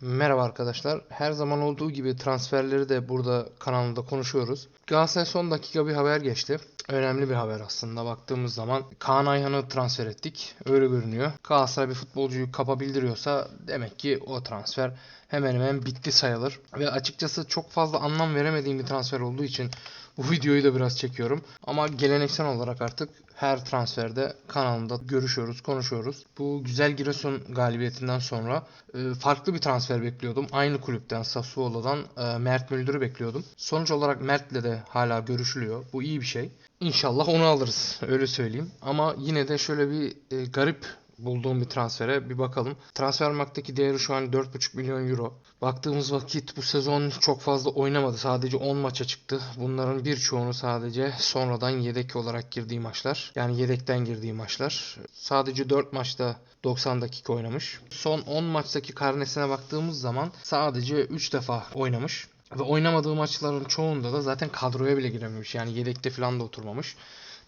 Merhaba arkadaşlar. Her zaman olduğu gibi transferleri de burada kanalında konuşuyoruz. Galatasaray son dakika bir haber geçti. Önemli bir haber aslında baktığımız zaman. Kaan Ayhan'ı transfer ettik. Öyle görünüyor. Galatasaray bir futbolcuyu kapabildiriyorsa demek ki o transfer hemen hemen bitti sayılır. Ve açıkçası çok fazla anlam veremediğim bir transfer olduğu için bu videoyu da biraz çekiyorum. Ama geleneksel olarak artık her transferde kanalımda görüşüyoruz, konuşuyoruz. Bu güzel Giresun galibiyetinden sonra e, farklı bir transfer bekliyordum. Aynı kulüpten Sassuolo'dan e, Mert Müldür'ü bekliyordum. Sonuç olarak Mert'le de hala görüşülüyor. Bu iyi bir şey. İnşallah onu alırız. Öyle söyleyeyim. Ama yine de şöyle bir e, garip bulduğum bir transfere bir bakalım. Transfermarktaki değeri şu an 4,5 milyon euro. Baktığımız vakit bu sezon çok fazla oynamadı. Sadece 10 maça çıktı. Bunların birçoğunu sadece sonradan yedek olarak girdiği maçlar. Yani yedekten girdiği maçlar. Sadece 4 maçta 90 dakika oynamış. Son 10 maçtaki karnesine baktığımız zaman sadece 3 defa oynamış. Ve oynamadığı maçların çoğunda da zaten kadroya bile girememiş. Yani yedekte falan da oturmamış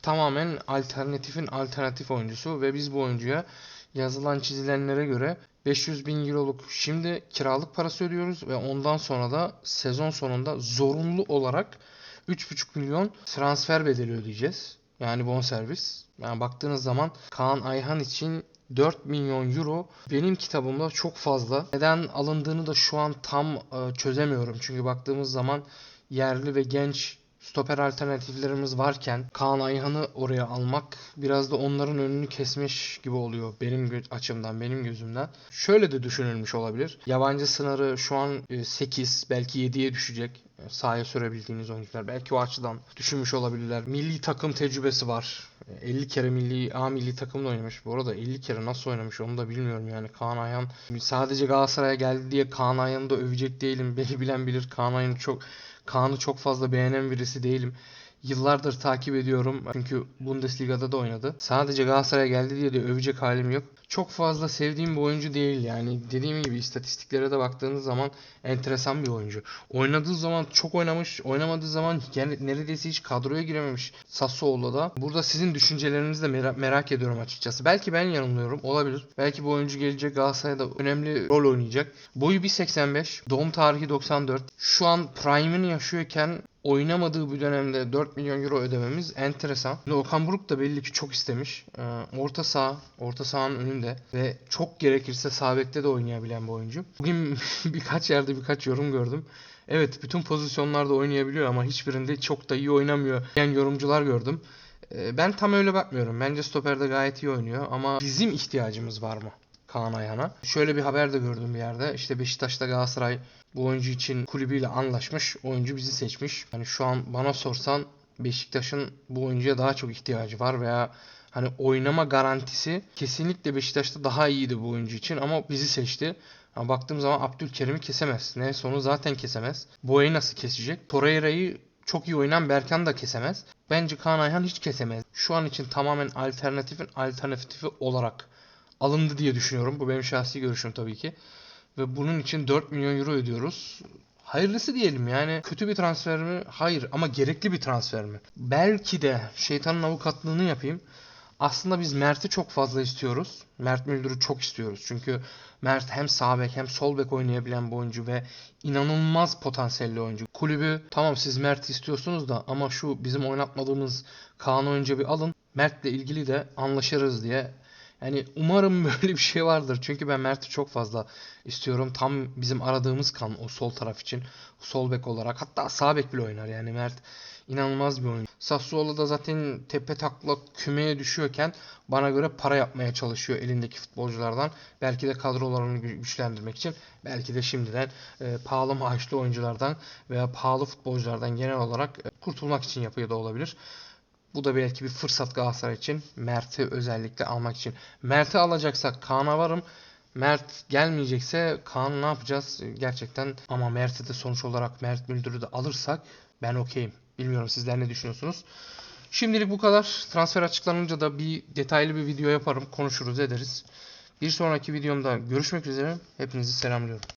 tamamen alternatifin alternatif oyuncusu ve biz bu oyuncuya yazılan çizilenlere göre 500 bin euroluk şimdi kiralık parası ödüyoruz ve ondan sonra da sezon sonunda zorunlu olarak 3,5 milyon transfer bedeli ödeyeceğiz. Yani bonservis. Yani baktığınız zaman Kaan Ayhan için 4 milyon euro benim kitabımda çok fazla. Neden alındığını da şu an tam e, çözemiyorum. Çünkü baktığımız zaman yerli ve genç stoper alternatiflerimiz varken Kaan Ayhan'ı oraya almak biraz da onların önünü kesmiş gibi oluyor benim açımdan, benim gözümden. Şöyle de düşünülmüş olabilir. Yabancı sınırı şu an e, 8 belki 7'ye düşecek. E, Sahaya sürebildiğiniz oyuncular. Belki o açıdan düşünmüş olabilirler. Milli takım tecrübesi var. E, 50 kere milli A milli takımda oynamış. Bu arada 50 kere nasıl oynamış onu da bilmiyorum yani. Kaan Ayhan sadece Galatasaray'a geldi diye Kaan Ayhan'ı da övecek değilim. Beni bilen bilir. Kaan Ayhan'ı çok Kaan'ı çok fazla beğenen birisi değilim. Yıllardır takip ediyorum çünkü Bundesliga'da da oynadı. Sadece Galatasaray'a geldi diye de övecek halim yok. Çok fazla sevdiğim bir oyuncu değil yani. Dediğim gibi istatistiklere de baktığınız zaman enteresan bir oyuncu. Oynadığı zaman çok oynamış, oynamadığı zaman yani neredeyse hiç kadroya girememiş Sassuolo'da. Burada sizin düşüncelerinizi de mera- merak ediyorum açıkçası. Belki ben yanılıyorum, olabilir. Belki bu oyuncu gelecek Galatasaray'da önemli rol oynayacak. Boyu 1.85, doğum tarihi 94. Şu an prime'ını yaşıyorken oynamadığı bir dönemde 4 milyon euro ödememiz enteresan. Şimdi Okan Buruk da belli ki çok istemiş. Ee, orta saha, orta sahanın önünde ve çok gerekirse sağ bekte de oynayabilen bir oyuncu. Bugün birkaç yerde birkaç yorum gördüm. Evet bütün pozisyonlarda oynayabiliyor ama hiçbirinde çok da iyi oynamıyor diyen yorumcular gördüm. Ee, ben tam öyle bakmıyorum. Bence stoperde gayet iyi oynuyor ama bizim ihtiyacımız var mı? Kaan Ayhan'a. Şöyle bir haber de gördüm bir yerde. İşte Beşiktaş'ta Galatasaray bu oyuncu için kulübüyle anlaşmış. Oyuncu bizi seçmiş. Hani şu an bana sorsan Beşiktaş'ın bu oyuncuya daha çok ihtiyacı var veya hani oynama garantisi kesinlikle Beşiktaş'ta daha iyiydi bu oyuncu için ama bizi seçti. Ama baktığım zaman Abdülkerim'i kesemez. Ne sonu zaten kesemez. Boya'yı nasıl kesecek? Torreira'yı çok iyi oynayan Berkan da kesemez. Bence Kaan Ayhan hiç kesemez. Şu an için tamamen alternatifin alternatifi olarak alındı diye düşünüyorum. Bu benim şahsi görüşüm tabii ki. Ve bunun için 4 milyon euro ödüyoruz. Hayırlısı diyelim yani. Kötü bir transfer mi? Hayır ama gerekli bir transfer mi? Belki de şeytanın avukatlığını yapayım. Aslında biz Mert'i çok fazla istiyoruz. Mert Müldür'ü çok istiyoruz. Çünkü Mert hem sağ bek hem sol bek oynayabilen bir oyuncu ve inanılmaz potansiyelli oyuncu. Kulübü tamam siz Mert'i istiyorsunuz da ama şu bizim oynatmadığımız Kaan'ı önce bir alın. Mert'le ilgili de anlaşırız diye yani umarım böyle bir şey vardır. Çünkü ben Mert'i çok fazla istiyorum. Tam bizim aradığımız kan o sol taraf için. Sol bek olarak. Hatta sağ bek bile oynar. Yani Mert inanılmaz bir oyuncu. Sassuolo'da zaten tepe takla kümeye düşüyorken bana göre para yapmaya çalışıyor elindeki futbolculardan. Belki de kadrolarını gü- güçlendirmek için. Belki de şimdiden e, pahalı maaşlı oyunculardan veya pahalı futbolculardan genel olarak e, kurtulmak için yapıyor da olabilir. Bu da belki bir fırsat Galatasaray için. Mert'i özellikle almak için. Mert'i alacaksak Kaan'a varım. Mert gelmeyecekse Kaan ne yapacağız gerçekten ama Mert'i de sonuç olarak Mert Müldür'ü de alırsak ben okeyim. Bilmiyorum sizler ne düşünüyorsunuz. Şimdilik bu kadar. Transfer açıklanınca da bir detaylı bir video yaparım. Konuşuruz ederiz. Bir sonraki videomda görüşmek üzere. Hepinizi selamlıyorum.